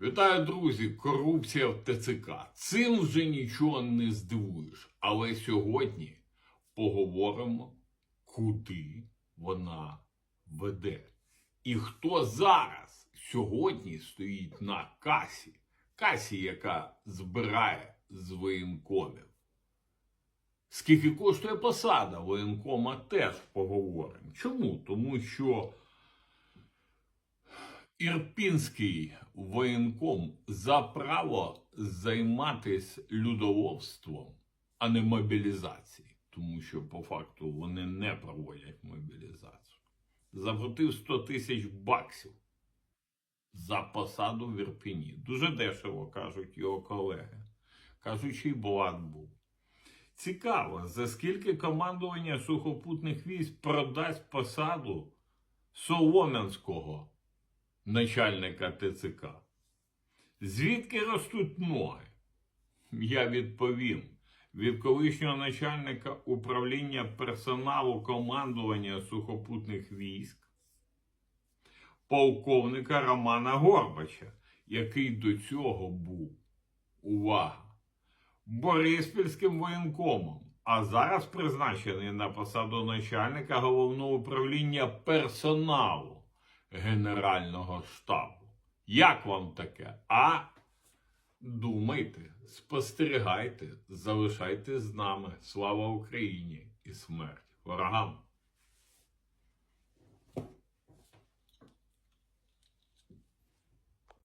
Вітаю, друзі! Корупція в ТЦК. Цим вже нічого не здивуєш. Але сьогодні поговоримо, куди вона веде. І хто зараз сьогодні стоїть на касі, касі, яка збирає з воєнкомів. Скільки коштує посада воєнкома, теж поговоримо. Чому? Тому що Ірпінський воєнком за право займатися людоловством, а не мобілізацією, тому що по факту вони не проводять мобілізацію. Заплатив 100 тисяч баксів за посаду в Ірпіні. Дуже дешево кажуть його колеги. Кажуть, що був. Цікаво, за скільки командування сухопутних військ продасть посаду Солом'янського начальника ТЦК. Звідки ростуть ноги? Я відповім. Від колишнього начальника управління персоналу командування сухопутних військ, полковника Романа Горбача, який до цього був, увага, Бориспільським воєнкомом, а зараз призначений на посаду начальника головного управління персоналу. Генерального штабу. Як вам таке? А думайте, спостерігайте, залишайтесь з нами. Слава Україні і смерть ворогам!